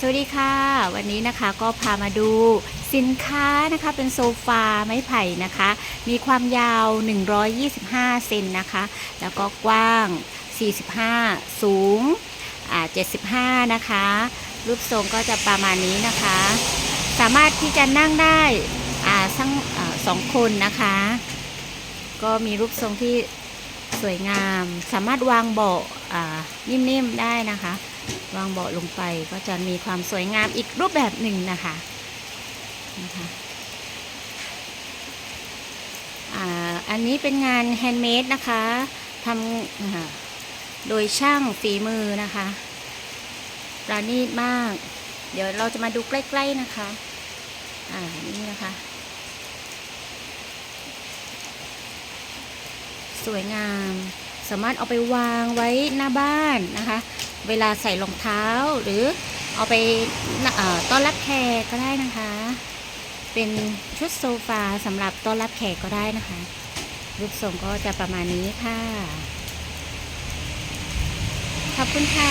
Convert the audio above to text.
สวัสดีค่ะ วันนี้นะคะก็พามาดูสินค้านะคะเป็นโซฟาไม้ไผ่นะคะ มีความยาว 125 เซนนะคะ แล้วก็กว้าง 45 สูง 75 นะคะ รูปทรงก็จะประมาณนี้นะคะ สามารถที่จะนั่งได้อ่าทั้งสองคนนะคะ ก็มีรูปทรงที่สวยงาม สามารถวางเบาะนิ่มๆได้นะคะ วางเบาะลงไปก็จะมีความสวยงามอีกรูปแบบหนึ่งนะคะนะคะอ่าอันนี้เป็นงานแฮนด์เมดนะคะทำโดยช่างฝีมือนะคะประณีตมาก เดี๋ยวเราจะมาดูใกล้ๆนะคะ อ่า นี่นะคะ สวยงาม สามารถเอาไปวางไว้หน้าบ้านนะคะ เวลาใส่รองเท้าหรือเอาไปต้อนรับแขกก็ได้นะคะ เป็นชุดโซฟาสำหรับต้อนรับแขกก็ได้นะคะ รูปทรงก็จะประมาณนี้ค่ะ ขอบคุณค่ะ